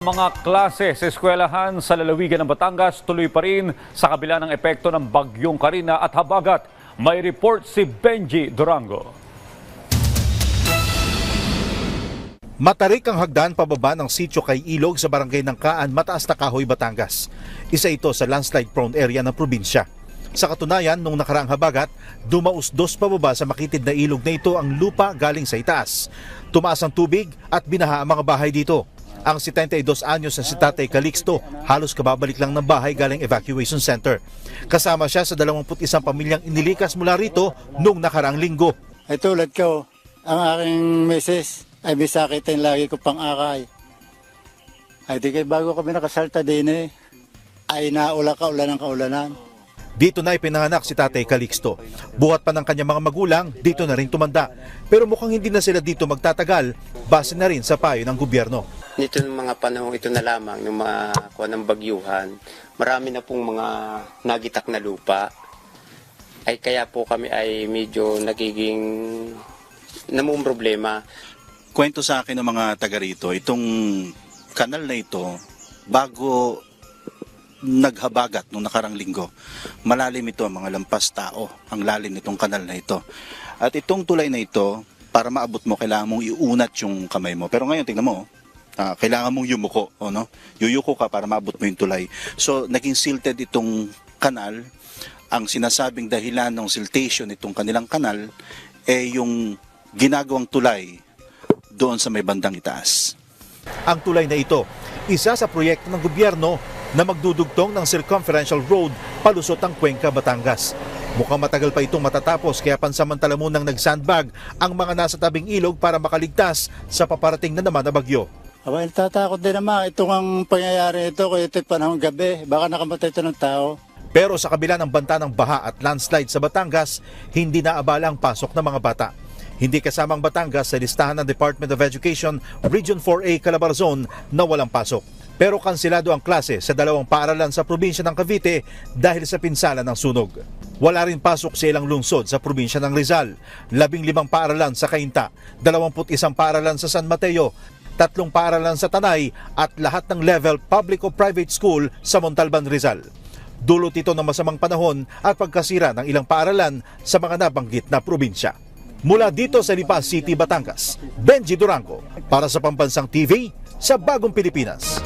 Mga klase sa eskwelahan sa lalawigan ng Batangas tuloy pa rin sa kabila ng epekto ng bagyong Karina at Habagat. May report si Benji Durango. Matarik ang hagdan pababa ng sitio kay Ilog sa barangay ng Kaan, Mataas na Kahoy, Batangas. Isa ito sa landslide-prone area ng probinsya. Sa katunayan, nung nakaraang habagat, dumausdos pababa sa makitid na ilog na ito ang lupa galing sa itaas. Tumaas ang tubig at binaha ang mga bahay dito. Ang 72 anyos na si Tatay Calixto halos kababalik lang ng bahay galing evacuation center. Kasama siya sa 21 pamilyang inilikas mula rito nung nakaraang linggo. Ay tulad ko, ang aking misis ay bisakitin lagi ko pang akay. Ay di kay bago kami nakasalta din eh, ay naula ka ulan ng kaulanan. Dito na ipinanganak si Tatay Calixto. Buhat pa ng kanyang mga magulang, dito na rin tumanda. Pero mukhang hindi na sila dito magtatagal, base na rin sa payo ng gobyerno. Nito ng mga panahong ito na lamang, ng mga kuha ng bagyuhan, marami na pong mga nagitak na lupa. Ay kaya po kami ay medyo nagiging namung problema. kwento sa akin ng mga taga rito, itong kanal na ito, bago naghabagat nung nakarang linggo, malalim ito ang mga lampas tao, ang lalim nitong kanal na ito. At itong tulay na ito, para maabot mo, kailangan mong iunat yung kamay mo. Pero ngayon, tingnan mo, ah, kailangan mong yumuko, o no? Yuyuko ka para maabot mo yung tulay. So, naging silted itong kanal. Ang sinasabing dahilan ng siltation itong kanilang kanal, eh yung ginagawang tulay doon sa may bandang itaas. Ang tulay na ito, isa sa proyekto ng gobyerno na magdudugtong ng circumferential road palusot ang Cuenca, Batangas. Mukhang matagal pa itong matatapos kaya pansamantala munang nag-sandbag ang mga nasa tabing ilog para makaligtas sa paparating na naman na bagyo. Aba, natatakot din naman itong ang pangyayari ito kung ito'y panahong gabi. Baka nakamatay ito ng tao. Pero sa kabila ng banta ng baha at landslide sa Batangas, hindi na abala ang pasok ng mga bata. Hindi kasamang Batangas sa listahan ng Department of Education Region 4A Calabarzon na walang pasok. Pero kansilado ang klase sa dalawang paaralan sa probinsya ng Cavite dahil sa pinsala ng sunog. Wala rin pasok sa ilang lungsod sa probinsya ng Rizal, labing limang paaralan sa Cainta, 21 paaralan sa San Mateo, tatlong paaralan sa Tanay at lahat ng level public o private school sa Montalban, Rizal. Dulot ito ng masamang panahon at pagkasira ng ilang paaralan sa mga nabanggit na probinsya. Mula dito sa Lipa City, Batangas, Benji Durango para sa Pambansang TV sa Bagong Pilipinas.